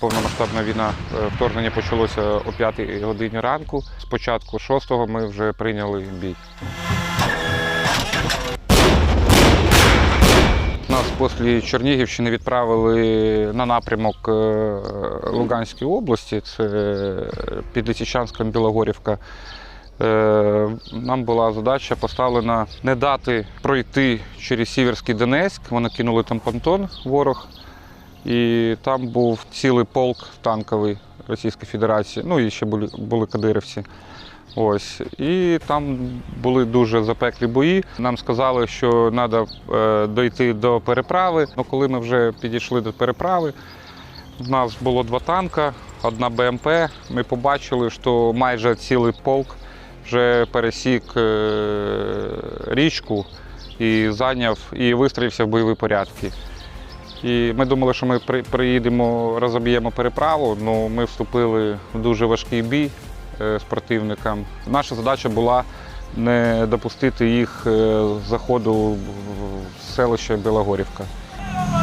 повномасштабна війна, е, вторгнення почалося о 5 годині ранку. Спочатку 6-го ми вже прийняли бій. Нас після Чернігівщини відправили на напрямок е, Луганської області, це Підлісічанська Білогорівка. Е, Нам була задача поставлена не дати пройти через Сіверський Донецьк. Вони кинули там понтон ворог. І там був цілий полк танковий Російської Федерації. Ну і ще були, були кадирівці. Ось. І там були дуже запеклі бої. Нам сказали, що треба дойти до переправи. Ну, коли ми вже підійшли до переправи, в нас було два танка, одна БМП. Ми побачили, що майже цілий полк вже пересік е, річку і зайняв і вистроївся в бойові порядки. І ми думали, що ми при- приїдемо, розоб'ємо переправу. але ми вступили в дуже важкий бій е, з противником. Наша задача була не допустити їх е, заходу в селище Білогорівка.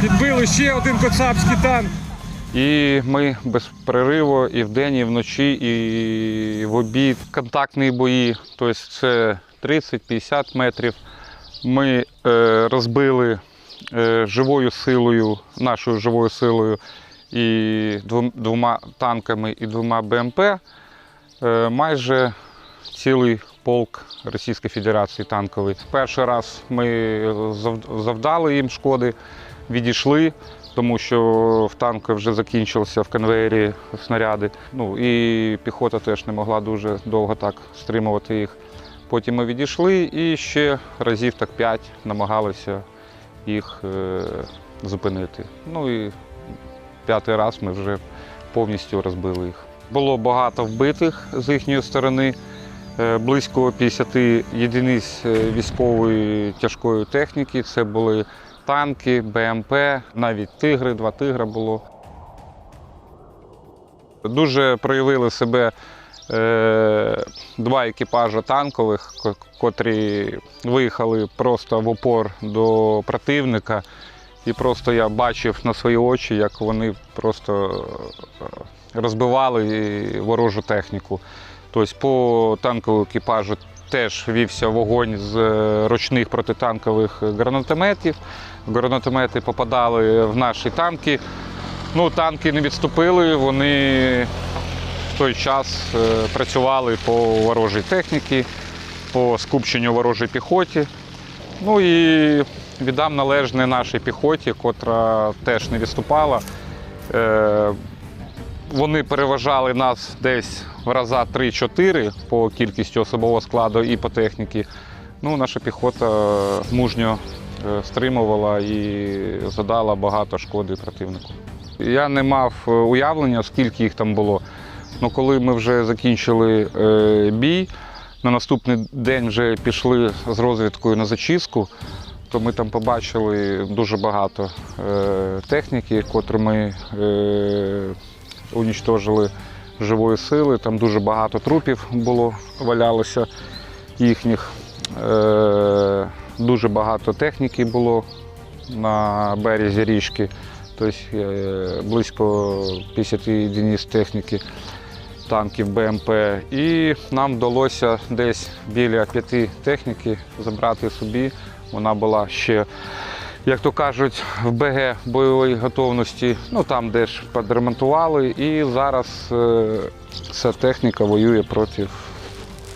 Підбили ще один коцапський танк. І ми без перериву і вдень, і вночі, і в обід. Контактні бої, тобто це 30-50 метрів. Ми е, розбили живою силою, нашою живою силою і двом- двома танками і двома БМП е, майже цілий полк Російської Федерації танковий. Перший раз ми завдали їм шкоди, відійшли тому що в танку вже закінчилися в конвеєрі снаряди. Ну і піхота теж не могла дуже довго так стримувати їх. Потім ми відійшли і ще разів так п'ять намагалися їх е, зупинити. Ну і п'ятий раз ми вже повністю розбили їх. Було багато вбитих з їхньої сторони, е, близько 50 єдиниць е, військової тяжкої техніки. Це були танки, БМП, навіть тигри, два тигра було. Дуже проявили себе два екіпажі танкових, котрі виїхали просто в опор до противника. І просто я бачив на свої очі, як вони просто е, розбивали ворожу техніку. Тобто по танковому екіпажу теж вівся вогонь з е, ручних протитанкових гранатометів. Гранатомети попадали в наші танки. Ну, танки не відступили, вони той час е, працювали по ворожій техніці, по скупченню ворожій піхоті. Ну і віддам належне нашій піхоті, котра теж не відступала. Е, Вони переважали нас десь в раза 3-4 по кількості особового складу і по техніці. Ну, наша піхота мужньо е, стримувала і задала багато шкоди противнику. Я не мав уявлення, скільки їх там було. Ну, коли ми вже закінчили е, бій, на наступний день вже пішли з розвідкою на зачистку, то ми там побачили дуже багато е, техніки, котру ми е, унічтожили живої сили. Там дуже багато трупів було, валялося їхніх. Е, дуже багато техніки було на березі річки, тобто е, близько 50 одиниць техніки, танків БМП. І нам вдалося десь біля п'яти техніки забрати собі. Вона була ще, як то кажуть, в БГ бойової готовності, ну там де ж підремонтували. І зараз е, ця техніка воює проти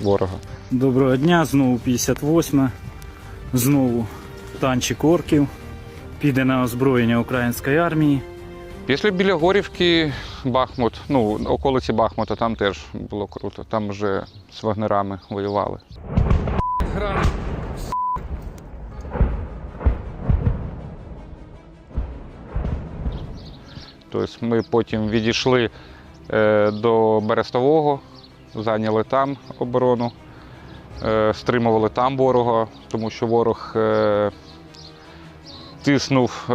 ворога. Доброго дня, знову 58. Знову танчик орків. Піде на озброєння української армії. Після Білогорівки Бахмут, ну, околиці Бахмута, там теж було круто. Там вже з вагнерами воювали. Тобто ми потім відійшли е, до Берестового, зайняли там оборону, е, стримували там ворога, тому що ворог е, тиснув,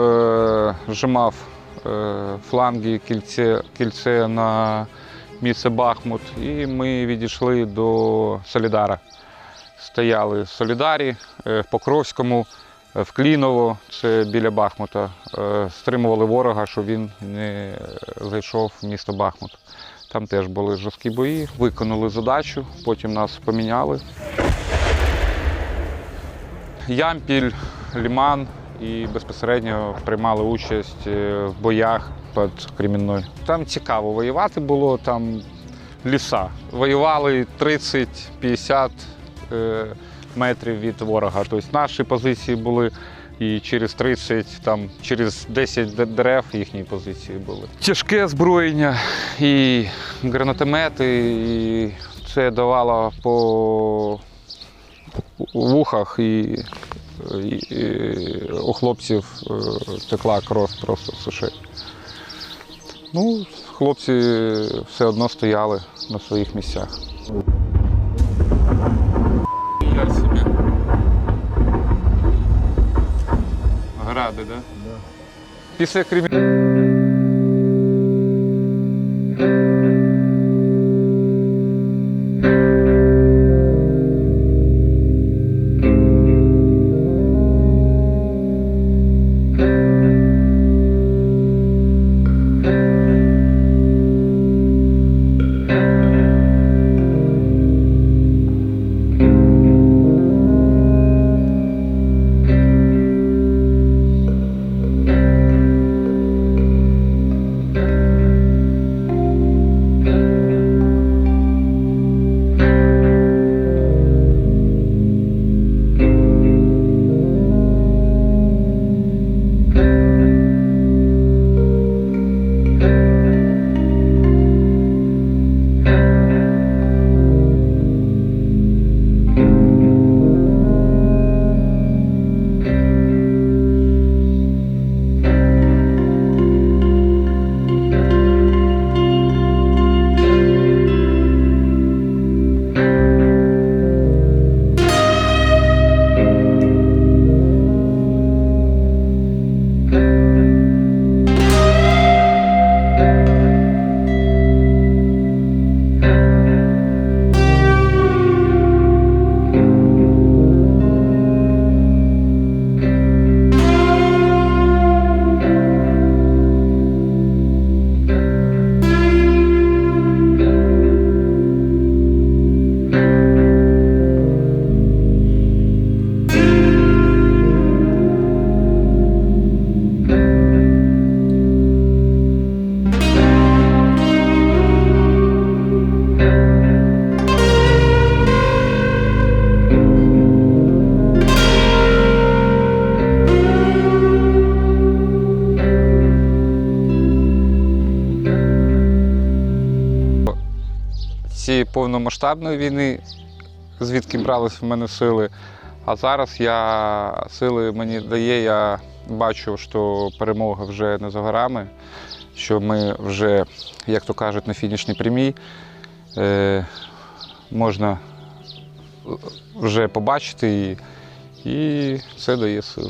зжимав фланги, кільце, кільце на місце Бахмут, і ми відійшли до Солідара. Стояли в Солідарі, е, в Покровському, в Кліново, це біля Бахмута. Е, Стримували ворога, щоб він не зайшов в місто Бахмут. Там теж були жорсткі бої, виконали задачу, потім нас поміняли. Ямпіль, Ліман і безпосередньо приймали участь е, в боях під Кремінною. Там цікаво воювати було, там ліса. Воювали 30-50 е, метрів від ворога. Тобто наші позиції були і через 30, там, через 10 дерев їхні позиції були. Тяжке озброєння і гранатомети, і це давало по вухах і, у хлопців е, текла кров просто з ушей. Ну, хлопці все одно стояли на своїх місцях. Я собі. Гради, так? Да? Після Кремі... повномасштабної війни, звідки брались в мене сили. А зараз я сили мені дає, я бачу, що перемога вже не за горами, що ми вже, як то кажуть, на фінішній прямій. Е, можна вже побачити і, і це дає сили.